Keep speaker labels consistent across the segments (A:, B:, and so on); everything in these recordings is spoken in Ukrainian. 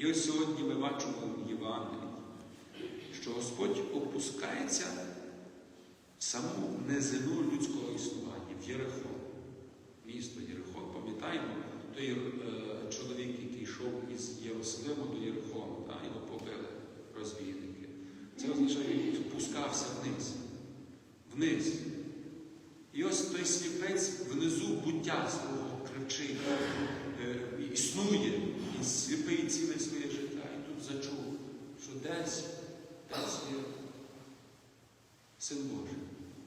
A: І ось сьогодні ми бачимо в Євангелії, що Господь опускається в саму низину людського існування, в Єрихон. Місто Єрихон, пам'ятаємо, той е, чоловік, який йшов із Єрусалиму до Єрихону, та, його побили розвійники. Це означає, він спускався вниз. Вниз. І ось той сліпець внизу буття свого кричить, е, існує, він сліпий ціле своє життя. І тут зачув, що десь, десь є син Божий.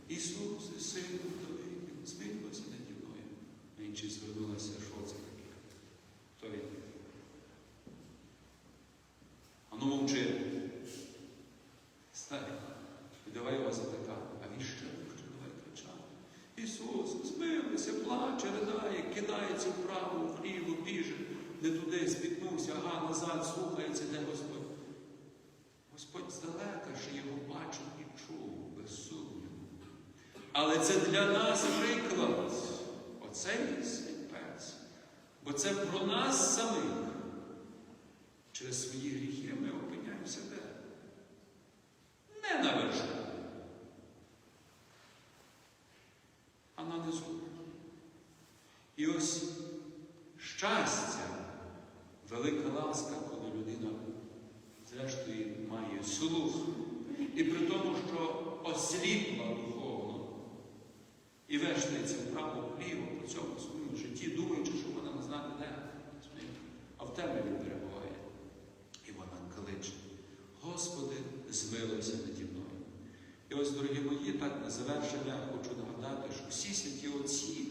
A: Ісус, син Давид, змилуйся наді мною. А інші звернулися, що це таке? Хто він? А ну мовчи. Стань. І давай його запитати. А він ще ще давай кричати. Ісус, змилуйся, плаче, ридає, кидається вправо, вліво, біже, спітнувся, назад, слухається, де Господь. Господь здалека, що його бачив і чув, без сумніву. Але це для нас приклад. Оцей сліпець. Бо це про нас самих. Через свої гріхи ми опиняємося де? Не на вершку, а на низу. І ось щастя, велика ласка, коли людина зрештою має слух. І при тому, що осліпла духовно і вештається вправо вліво по цьому своєму житті, думаючи, що вона не знає де, а в темряві перебуває. І вона кличе. Господи, змилуйся наді мною. І ось, дорогі мої, так на завершення хочу нагадати, що всі святі отці,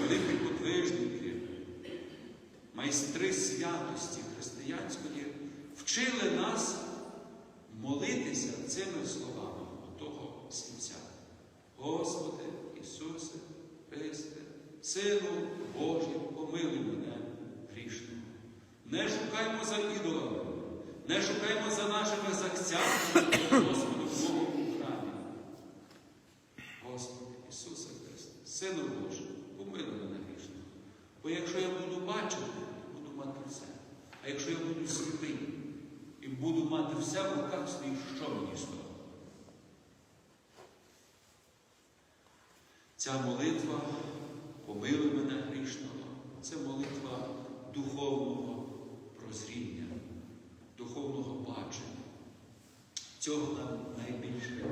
A: великі подвижники, майстри святості християнської вчили нас молитися цими словами того слівця. Господи Ісусе, Христе, Сину Божий, помилуй мене грішного. Не шукаймо за ідолами, не шукаймо за нашими захцянками Господу Богу у храмі. Господи Ісусе Христе, Сину Божий, помилуй мене грішного. Бо якщо я буду бачити, мати все. А якщо я буду сліпий і буду мати все в руках своїх, що мені з того? Ця молитва помилуй мене грішного. Це молитва духовного прозріння, духовного бачення. Цього нам найбільше